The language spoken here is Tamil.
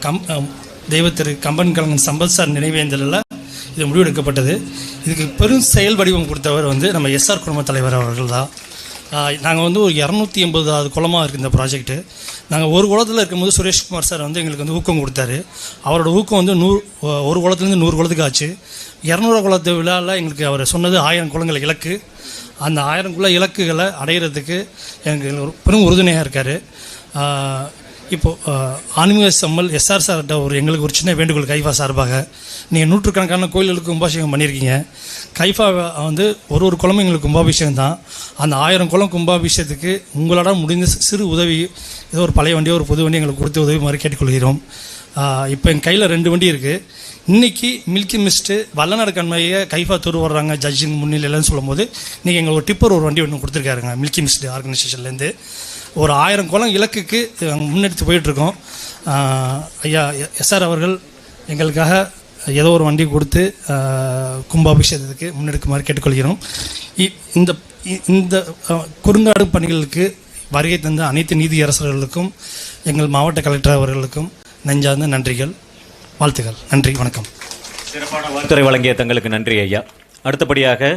கம் ஆஹ், தெய்வ திரு கம்பன் கலங்கன் சம்பத் சார் நினைவேந்தலில் இது முடிவெடுக்கப்பட்டது. இதுக்கு பெரும் செயல் வடிவம் கொடுத்தவர் வந்து நம்ம எஸ்ஆர் குடும்ப தலைவர் அவர்கள் தான். நாங்கள் வந்து ஒரு இரநூத்தி எண்பதாவது குளமாக இருக்குது இந்த ப்ராஜெக்ட்டு நாங்கள் ஒரு குளத்தில் இருக்கும்போது சுரேஷ்குமார் சார் வந்து எங்களுக்கு வந்து ஊக்கம் கொடுத்தாரு. அவரோட ஊக்கம் வந்து நூறு ஒரு குளத்துலேருந்து நூறு குளத்துக்கு ஆச்சு. இரநூறு குளத்து விழாவில் எங்களுக்கு அவர் சொன்னது ஆயிரம் குளங்கள் இலக்கு. அந்த ஆயிரம் குல இலக்குகளை அடையிறதுக்கு எனக்கு பெரும் உறுதுணையாக இருக்கார். இப்போது ஆன்மீக சம்மல் எஸ்ஆர் சார்கிட்ட ஒரு எங்களுக்கு ஒரு சின்ன வேண்டுகோள் கைஃபா சார்பாக. நீங்கள் நூற்றுக்கணக்கான கோயில்களுக்கு கும்பாபிஷேகம் பண்ணியிருக்கீங்க. கைஃபா வந்து ஒரு ஒரு குளமும் எங்களுக்கு கும்பாபிஷேகம் தான். அந்த ஆயிரம் குளம் கும்பாபிஷேகத்துக்கு உங்களால் முடிந்த சிறு உதவி ஏதோ ஒரு பழைய வண்டியோ ஒரு புது வண்டி எங்களுக்கு கொடுத்து உதவி மாதிரி கேட்டுக்கொள்கிறோம். இப்போ என் கையில் ரெண்டு வண்டி இருக்குது இன்னைக்கு மில்கி மிஸ்ட்டு வல்லநாடு கண்மையை கைஃபா தூர் வர்றாங்க ஜட்ஜிங் முன்னிலையிலன்னு சொல்லும்போது இன்றைக்கி எங்களுக்கு டிப்பர் ஒரு வண்டி ஒன்று கொடுத்துருக்காருங்க மில்கி மிஸ்ட் ஆர்கனைசேஷன்லேருந்து ஒரு ஆயிரம் குளம் இலக்குக்கு முன்னெடுத்து போயிட்டுருக்கோம் ஐயா எஸ்ஆர் அவர்கள் எங்களுக்காக ஏதோ ஒரு வண்டி கொடுத்து கும்பாபிஷேகத்துக்கு முன்னெடுக்குமாறு கேட்டுக்கொள்கிறோம். இ- இந்த இந்த குறுங்காடு பணிகளுக்கு வருகை தந்த அனைத்து நீதியரசர்களுக்கும் எங்கள் மாவட்ட கலெக்டர் அவர்களுக்கும் நெஞ்சார்ந்த நன்றிகள் வாழ்த்துகள். நன்றி வணக்கம். சிறப்பான வாழ்த்துறை வழங்கிய தங்களுக்கு நன்றி ஐயா. அடுத்தபடியாக